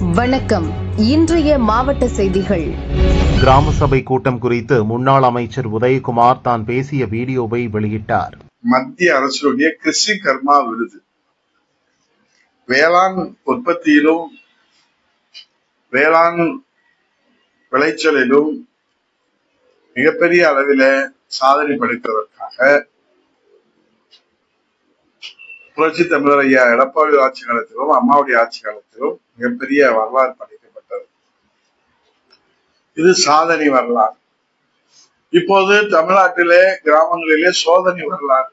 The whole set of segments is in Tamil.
வணக்கம். இன்றைய மாவட்ட செய்திகள். கிராம சபை கூட்டம் குறித்து முன்னாள் அமைச்சர் உதயகுமார் தான் பேசிய வீடியோவை வெளியிட்டார். மத்திய அரசுடைய கிருஷி கர்மா விருது. வேளாண் உற்பத்தியிலும் வேளாண் விளைச்சலிலும் மிகப்பெரிய அளவில சாதனை படைத்ததற்காக புரட்சி தமிழர் ஐயா எடப்பாடி ஆட்சி காலத்திலும் அம்மாவுடைய ஆட்சி காலத்திலும் மிகப்பெரிய வரலாறு படைக்கப்பட்டது. இது சாதனை வரலாறு. இப்போது தமிழ்நாட்டிலே கிராமங்களிலே சோதனை வரலாறு.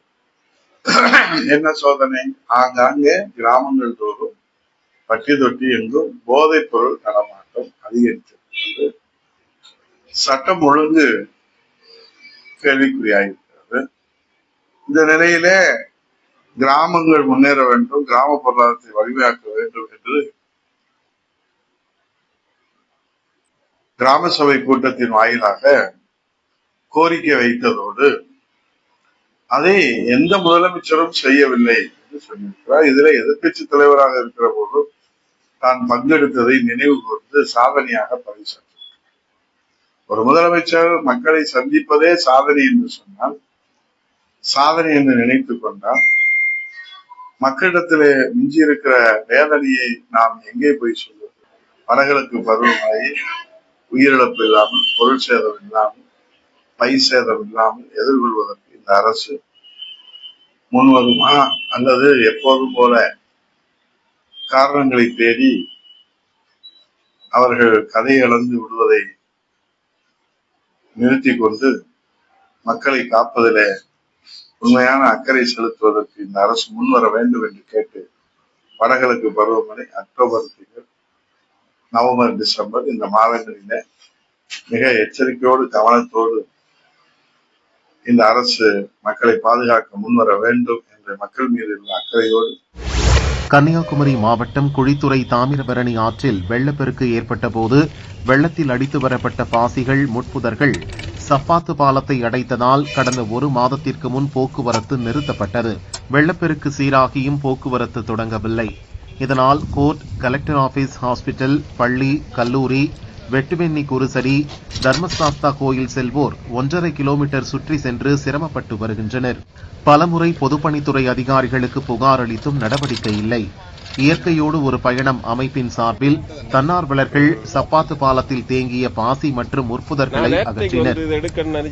என்ன சோதனை? ஆங்காங்கே கிராமங்கள் தோறும் பட்டி தொட்டி எங்கும் போதைப் பொருள் நடமாட்டம் அதிகரித்திருக்கிறது. சட்டம் ஒழுங்கு கேள்விக்குறியாயிருக்கிறது. இந்த நிலையிலே கிராமங்கள் முன்னேற வேண்டும் கிராம பொருளாதாரத்தை வலிமையாக்க வேண்டும் என்று கிராம சபை கூட்டத்தின் வாயிலாக கோரிக்கை வைத்ததோடு அதை எந்த முதலமைச்சரும் செய்யவில்லை என்று சொல்லியிருக்கிறார். இதுல எதிர்கட்சி தலைவராக இருக்கிற போது தான் பங்கெடுத்ததை நினைவு கூர்ந்து சாதனையாக பதிவு ஒரு முதலமைச்சர் மக்களை சந்திப்பதே சாதனை என்று சொன்னால் சாதனை என்று நினைத்துக் கொண்டால் மக்களிடத்திலே மிஞ்சி இருக்கிற வேதனையை நாம் எங்கே போய் சொல்வது? வடகிழக்கு பருவமழை உயிரிழப்பு இல்லாமல் பொருள் சேதம் இல்லாமல் பை சேதம் இல்லாமல் எதிர்கொள்வதற்கு இந்த அரசு முன்வருமா? அல்லது எப்போதும் போல காரணங்களை தேடி அவர்கள் கதை இழந்து விடுவதை நிறுத்தி கொண்டு மக்களை காப்பதிலே உண்மையான அக்கறை செலுத்துவதற்கு இந்த அரசு முன்வர வேண்டும் என்று கேட்டு வடகிழக்கு பருவமழை அக்டோபர் திங்கள் நவம்பர் டிசம்பர் இந்த மாதங்களில மிக எச்சரிக்கையோடு கவனத்தோடு இந்த அரசு மக்களை பாதுகாக்க முன்வர வேண்டும் என்ற மக்கள் மீது உள்ள அக்கறையோடு கன்னியாகுமரி மாவட்டம் குழித்துறை தாமிரபரணி ஆற்றில் வெள்ளப்பெருக்கு ஏற்பட்டபோது வெள்ளத்தில் அடித்து வரப்பட்ட பாசிகள் முட்புதர்கள் சப்பாத்து பாலத்தை அடைத்ததால் கடந்த ஒரு மாதத்திற்கு முன் போக்குவரத்து நிறுத்தப்பட்டது. வெள்ளப்பெருக்கு சீராகியும் போக்குவரத்து தொடங்கவில்லை. இதனால் கோர்ட் கலெக்டர் ஆபீஸ் ஹாஸ்பிட்டல் பள்ளி கல்லூரி வெட்டுவெண்ணி குருசடி தர்மசாஸ்தா கோயில் செல்வோர் ஒன்றரை கிலோமீட்டர் சுற்றி சென்று சிரமப்பட்டு வருகின்றனர். பலமுறை பொதுப்பணித்துறை அதிகாரிகளுக்கு புகார் அளித்தும் நடவடிக்கை இல்லை. இயற்கையோடு ஒரு பயணம் அமைப்பின் சார்பில் தன்னார்வலர்கள் சப்பாத்து பாலத்தில் தேங்கிய பாசி மற்றும் முற்புதர்களை அகற்றினர்.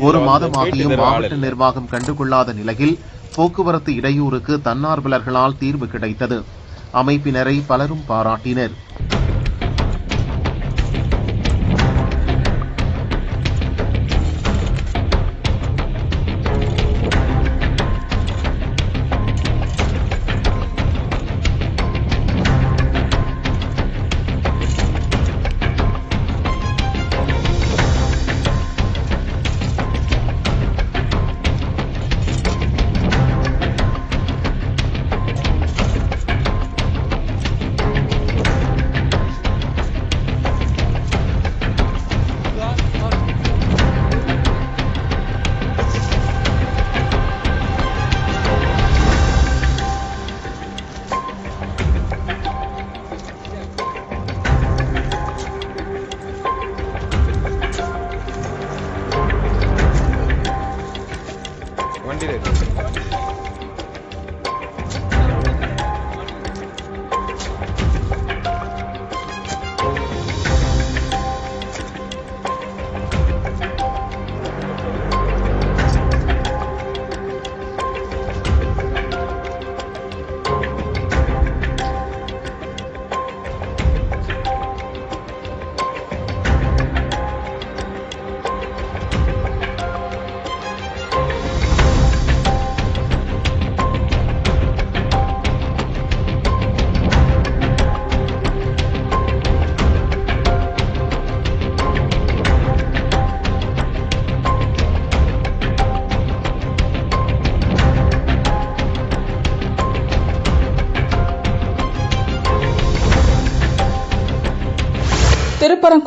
ஒரு மாதமாகியும் மாவட்ட நிர்வாகம் கண்டுகொள்ளாத நிலையில் போக்குவரத்து இடையூறுக்கு தன்னார்வலர்களால் தீர்வு கிடைத்தது. அமைப்பினரை பலரும் பாராட்டினர்.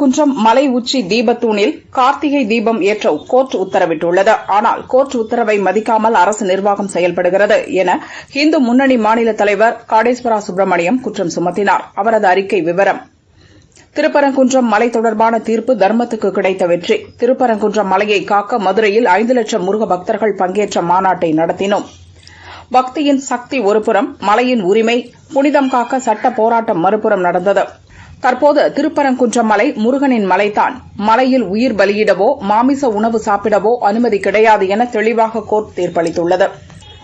திருப்பரங்குன்றம் மலை உச்சி தீபத்தூணில் கார்த்திகை தீபம் ஏற்ற கோர்ட் உத்தரவிட்டுள்ளது. ஆனால் கோர்ட் உத்தரவை மதிக்காமல் அரசு நிர்வாகம் செயல்படுகிறது என இந்து முன்னணி மாநில தலைவர் காடேஸ்வரா சுப்பிரமணியம் குற்றம் சுமத்தினார். அவரது அறிக்கை விவரம். திருப்பரங்குன்றம் மலை தொடர்பான தீர்ப்பு தர்மத்துக்கு கிடைத்த வெற்றி. திருப்பரங்குன்றம் மலையை காக்க மதுரையில் ஐந்து லட்சம் முருக பக்தர்கள் பங்கேற்ற மாநாட்டை நடத்தினோம். பக்தியின் சக்தி ஒருபுறம் மலையின் உரிமை புனிதம் காக்க சட்ட போராட்டம் மறுபுறம் நடந்தது. தற்போது திருப்பரங்குன்றம் மலை முருகனின் மலைதான். மலையில் உயிர் பலியிடவோ மாமிச உணவு சாப்பிடவோ அனுமதி கிடையாது என தெளிவாக கோர்ட் தீர்ப்பளித்துள்ளது.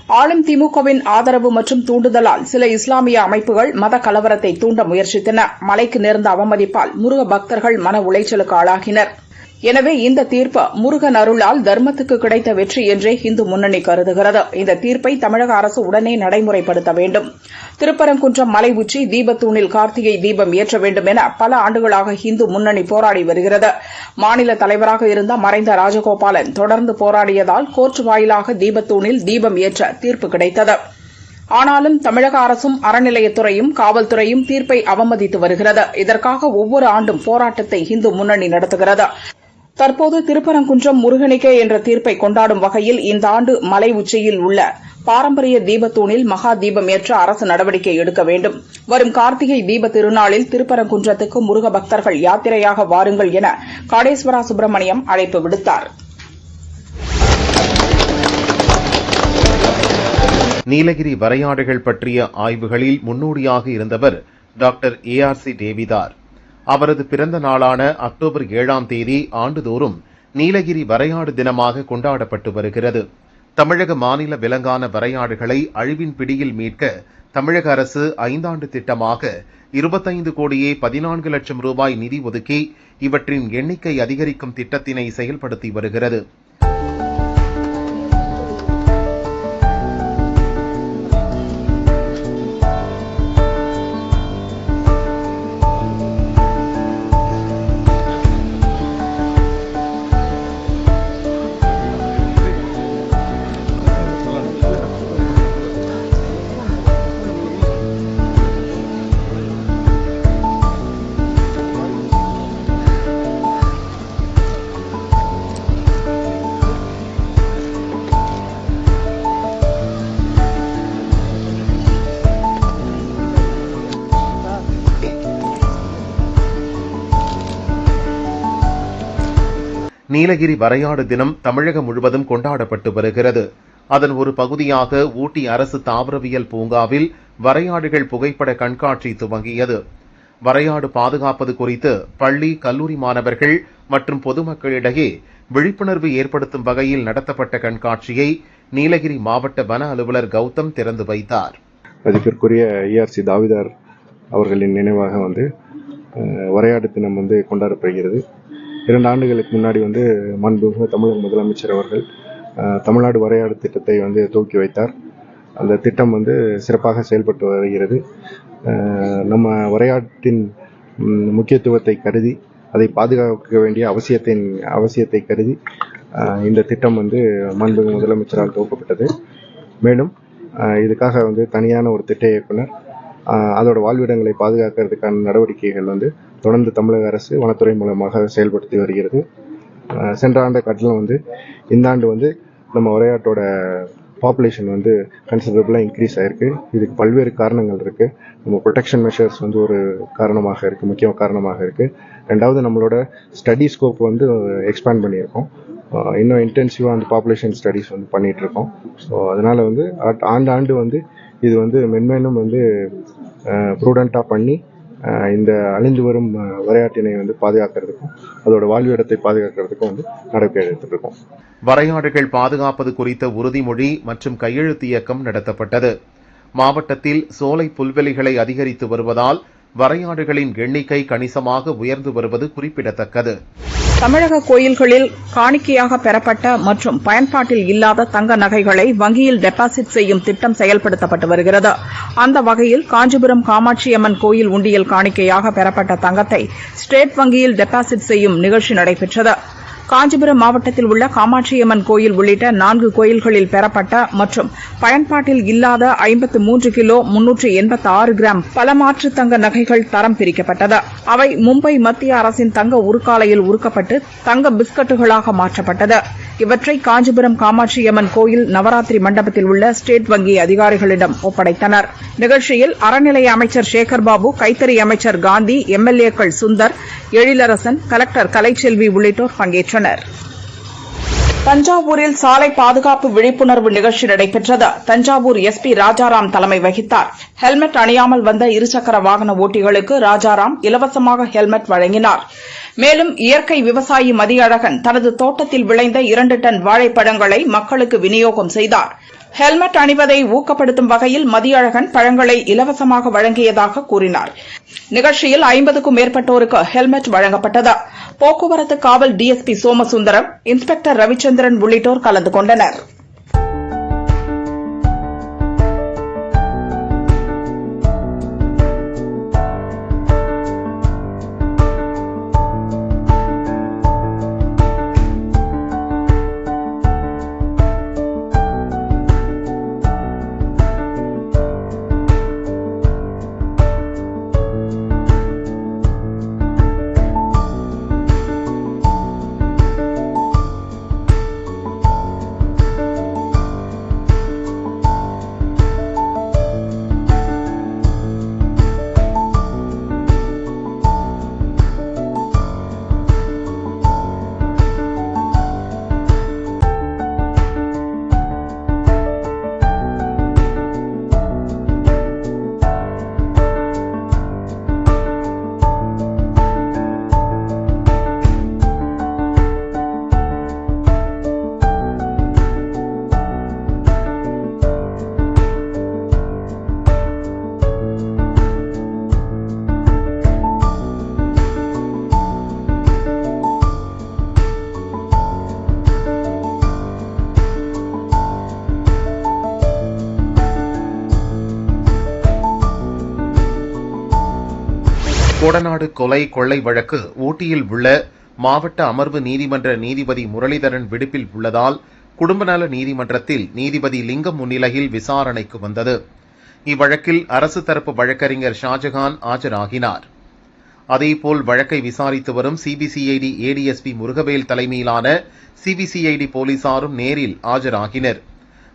ஆளும் திமுகவின் ஆதரவு மற்றும் தூண்டுதலால் சில இஸ்லாமிய அமைப்புகள் மத கலவரத்தை தூண்ட முயற்சித்தன. மலைக்கு நேர்ந்த அவமதிப்பால் முருக பக்தர்கள் மன உளைச்சலுக்கு ஆளாகினர். எனவே இந்த தீர்ப்பு முருகன் அருளால் தர்மத்துக்கு கிடைத்த வெற்றி என்றே இந்து முன்னணி கருதுகிறது. இந்த தீர்ப்பை தமிழக அரசு உடனே நடைமுறைப்படுத்த வேண்டும். திருப்பரங்குன்றம் மலை உச்சி தீபத்தூணில் கார்த்திகை தீபம் ஏற்ற வேண்டும் என பல ஆண்டுகளாக இந்து முன்னணி போராடி வருகிறது. மாநில தலைவராக இருந்த மறைந்த ராஜகோபாலன் தொடர்ந்து போராடியதால் கோர்ட் வாயிலாக தீபத்தூணில் தீபம் ஏற்ற தீர்ப்பு கிடைத்தது. ஆனாலும் தமிழக அரசும் அறநிலையத்துறையும் காவல்துறையும் தீர்ப்பை அவமதித்து வருகிறது. இதற்காக ஒவ்வொரு ஆண்டும் போராட்டத்தை இந்து முன்னணி நடத்துகிறது. தற்போது திருப்பரங்குன்றம் முருகனிக்கே என்ற தீர்ப்பை கொண்டாடும் வகையில் இந்த ஆண்டு மலை உச்சியில் உள்ள பாரம்பரிய தீபத்தூணில் மகா தீபம் ஏற்ற அரசு நடவடிக்கை எடுக்க வேண்டும். வரும் கார்த்திகை தீப திருநாளில் திருப்பரங்குன்றத்துக்கு முருக பக்தர்கள் யாத்திரையாக வாருங்கள் என காடேஸ்வரா சுப்பிரமணியம் அழைப்பு விடுத்தார். நீலகிரி வரையாடுகள் பற்றிய ஆய்வுகளில் முன்னோடியாக இருந்தவர் doctor A R C Devidar. அவரது பிறந்த நாளான அக்டோபர் ஏழாம் தேதி ஆண்டுதோறும் நீலகிரி வரையாடு தினமாக கொண்டாடப்பட்டு வருகிறது. தமிழக மாநில விலங்கான வரையாடுகளை அழிவின் பிடியில் மீட்க தமிழக அரசு ஐந்தாண்டு திட்டமாக இருபத்தைந்து கோடியே பதினான்கு லட்சம் ரூபாய் நிதி ஒதுக்கி இவற்றின் எண்ணிக்கை அதிகரிக்கும் திட்டத்தினை செயல்படுத்தி வருகிறது. நீலகிரி வரையாடு தினம் தமிழகம் முழுவதும் கொண்டாடப்பட்டு வருகிறது. அதன் ஒரு பகுதியாக ஊட்டி அரசு தாவரவியல் பூங்காவில் வரையாடுகள் புகைப்பட கண்காட்சி துவங்கியது. வரையாடு பாதுகாப்பது குறித்து பள்ளி கல்லூரி மாணவர்கள் மற்றும் பொதுமக்களிடையே விழிப்புணர்வு ஏற்படுத்தும் வகையில் நடத்தப்பட்ட கண்காட்சியை நீலகிரி மாவட்ட வன அலுவலர் கௌதம் திறந்து வைத்தார். மதிப்பிற்குரிய ஐஆர்சி தாவிதார் அவர்களின் நினைவாக வந்து அஹ், வரையாடு தினம் வந்து கொண்டாடப்படுகிறது. இரண்டு ஆண்டுகளுக்கு முன்னாடி வந்து மாண்புமிகு தமிழக முதலமைச்சர் அவர்கள் தமிழ்நாடு வரையாடு திட்டத்தை வந்து துவக்கி வைத்தார். அந்த திட்டம் வந்து சிறப்பாக செயல்பட்டு வருகிறது. நம்ம வரையாட்டின் முக்கியத்துவத்தை கருதி அதை பாதுகாக்க வேண்டிய அவசியத்தின் அவசியத்தை கருதி இந்த திட்டம் வந்து மாண்புமிகு முதலமைச்சரால் துவக்கப்பட்டது. மேலும் இதுக்காக வந்து தனியான ஒரு திட்ட இயக்குனர் அதோட வாழ்விடங்களை பாதுகாக்கிறதுக்கான நடவடிக்கைகள் வந்து தொடர்ந்து தமிழக அரசு வனத்துறை மூலமாக செயல்படுத்தி வருகிறது. சென்ற ஆண்டை காட்டிலும் வந்து இந்த ஆண்டு வந்து நம்ம விளையாட்டோட பாப்புலேஷன் வந்து கன்சிடரபிளாக இன்க்ரீஸ் ஆயிருக்கு. இதுக்கு பல்வேறு காரணங்கள் இருக்குது நம்ம ப்ரொடெக்ஷன் மெஷர்ஸ் வந்து ஒரு காரணமாக இருக்குது முக்கிய காரணமாக இருக்குது ரெண்டாவது நம்மளோட ஸ்டடி ஸ்கோப் வந்து எக்ஸ்பேண்ட் பண்ணியிருக்கோம். இன்னும் இன்டென்சிவாக அந்த பாப்புலேஷன் ஸ்டடிஸ் வந்து பண்ணிகிட்ருக்கோம் இருக்கோம். ஸோ அதனால் வந்து ஆண்டு ஆண்டாண்டு வந்து இது வந்து மென்மேலும் வந்து ப்ரூடண்ட்டாக பண்ணி இந்த அழிந்து வரும் அஹ், விளையாட்டினை வந்து பாதுகாக்கிறதுக்கும் அதோட வாழ்விடத்தை பாதுகாக்கிறதுக்கும் வந்து நடவடிக்கை எடுத்துட்டு இருக்கோம் வரையாடுகள் பாதுகாப்பது குறித்த உறுதிமொழி மற்றும் கையெழுத்து இயக்கம் நடத்தப்பட்டது. மாவட்டத்தில் சோலை புல்வெளிகளை அதிகரித்து வருவதால் வரையாடுகளின் எண்ணிக்கை கணிசமாக உயர்ந்து வருவது குறிப்பிடத்தக்கது. தமிழக கோயில்களில் காணிக்கையாக பெறப்பட்ட மற்றும் பயன்பாட்டில் இல்லாத தங்க நகைகளை வங்கியில் டெபாசிட் செய்யும் திட்டம் செயல்படுத்தப்பட்டு வருகிறது. அந்த வகையில் காஞ்சிபுரம் காமாட்சியம்மன் கோயில் உண்டியல் காணிக்கையாக பெறப்பட்ட தங்கத்தை ஸ்டேட் வங்கியில் டெபாசிட் செய்யும் நிகழ்ச்சி நடைபெற்றது. காஞ்சிபுரம் மாவட்டத்தில் உள்ள காமாட்சியம்மன் கோயில் உள்ளிட்ட நான்கு கோயில்களில் பெறப்பட்ட மற்றும் பயன்பாட்டில் இல்லாத ஐம்பத்து மூன்று கிலோ முன்னூற்று எண்பத்தி ஆறு கிராம் பல மாற்று தங்க நகைகள் தரம் பிரிக்கப்பட்டது. அவை மும்பை மத்திய அரசின் தங்க உருக்காலையில் உருக்கப்பட்டு தங்க பிஸ்கட்டுகளாக மாற்றப்பட்டது. இவற்றை காஞ்சிபுரம் காமாட்சியம்மன் கோயில் நவராத்திரி மண்டபத்தில் உள்ள ஸ்டேட் வங்கி அதிகாரிகளிடம் ஒப்படைத்தனர். நிகழ்ச்சியில் அறநிலைய அமைச்சர் சேகர்பாபு கைத்தறி அமைச்சர் காந்தி எம்எல்ஏக்கள் சுந்தர் எழிலரசன் கலெக்டர் கலைச்செல்வி உள்ளிட்டோர் பங்கேற்றனர். தஞ்சாவூரில் சாலை பாதுகாப்பு விழிப்புணர்வு நிகழ்ச்சி நடைபெற்றது. தஞ்சாவூர் எஸ்பி ராஜாராம் தலைமை வகித்தார். ஹெல்மெட் அணியாமல் வந்த இருசக்கர வாகன ஓட்டிகளுக்கு ராஜாராம் இலவசமாக ஹெல்மெட் வழங்கினார். மேலும் இயற்கை விவசாயி மதியழகன் தனது தோட்டத்தில் விளைந்த இரண்டு டன் வாழைப்பழங்களை மக்களுக்கு விநியோகம் செய்தார். ஹெல்மெட் அணிவதை ஊக்கப்படுத்தும் வகையில் மதியழகன் பழங்களை இலவசமாக வழங்கியதாக கூறினார். நிகழ்ச்சியில் ஐம்பதுக்கும் மேற்பட்டோருக்கு ஹெல்மெட் வழங்கப்பட்டது. போக்குவரத்து காவல் டிஎஸ்பி சோமசுந்தரம் இன்ஸ்பெக்டர் ரவிச்சந்திரன் உள்ளிட்டோர் கலந்து கொண்டனர். கோடநாடு கொலை கொள்ளை வழக்கு ஊட்டியில் உள்ள மாவட்ட அமர்வு நீதிமன்ற நீதிபதி முரளிதரன் விடுப்பில் உள்ளதால் குடும்பநல நீதிமன்றத்தில் நீதிபதி லிங்கம் முன்னிலையில் விசாரணைக்கு வந்தது. இவ்வழக்கில் அரசு தரப்பு வழக்கறிஞர் ஷாஜகான் ஆஜராகினார். அதேபோல் வழக்கை விசாரித்து வரும் சிபிசிஐடி ஏடிஎஸ்பி முருகவேல் தலைமையிலான சிபிசிஐடி போலீசாரும் நேரில் ஆஜராகினர்.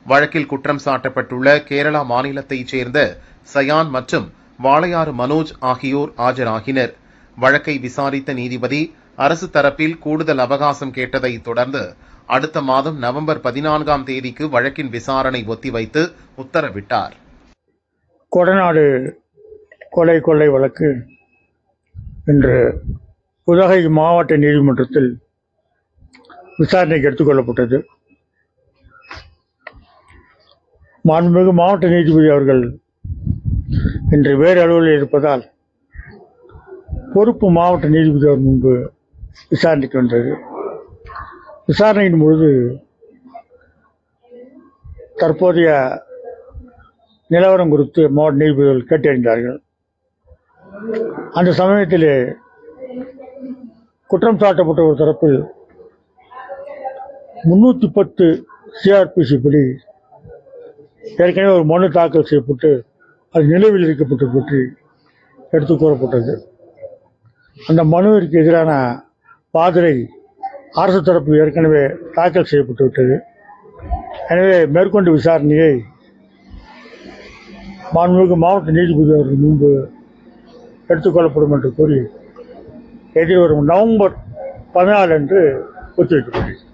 வழக்கில் குற்றம் சாட்டப்பட்டுள்ள கேரளா மாநிலத்தைச் சேர்ந்த சயான் மற்றும் வாளையாறு மனோஜ் ஆகியோர் ஆஜராகினர். வழக்கை விசாரித்த நீதிபதி அரசு தரப்பில் கூடுதல் அவகாசம் கேட்டதை தொடர்ந்து அடுத்த மாதம் நவம்பர் பதினான்காம் தேதிக்கு வழக்கின் விசாரணை ஒத்திவைத்து உத்தரவிட்டார். கொடநாடு கொலை கொள்ளை வழக்கு இன்று உதகை மாவட்ட நீதிமன்றத்தில் விசாரணைக்கு எடுத்துக்கொள்ளப்பட்டது. மாண்புமிகு மாவட்ட நீதிபதி அவர்கள் இன்று வேறு அலுவலில் இருப்பதால் பொறுப்பு மாவட்ட நீதிபதி அவர் முன்பு விசாரணைக்கு வந்தது. விசாரணையின் பொழுது தற்போதைய நிலவரம் குறித்து மாவட்ட நீதிபதிகள் கேட்டறிந்தார்கள். அந்த சமயத்திலே குற்றம் சாட்டப்பட்ட ஒரு தரப்பில் முன்னூற்றி பத்து சிஆர்பிசி படி ஏற்கனவே ஒரு மனு தாக்கல் செய்யப்பட்டு அது நிலுவையில் இருக்கப்பட்டது பற்றி எடுத்து கூறப்பட்டது. அந்த மனுவிற்கு எதிரான பாதிரை அரசு தரப்பு ஏற்கனவே தாக்கல் செய்யப்பட்டு விட்டது. எனவே மேற்கொண்டு விசாரணையை மாண்புமிகு மாவட்ட நீதிபதி அவர்கள் முன்பு எடுத்துக்கொள்ளப்படும் என்று கூறி எதிர்வரும் நவம்பர் பதினாலு அன்று ஒத்திவைக்கப்படுகிறது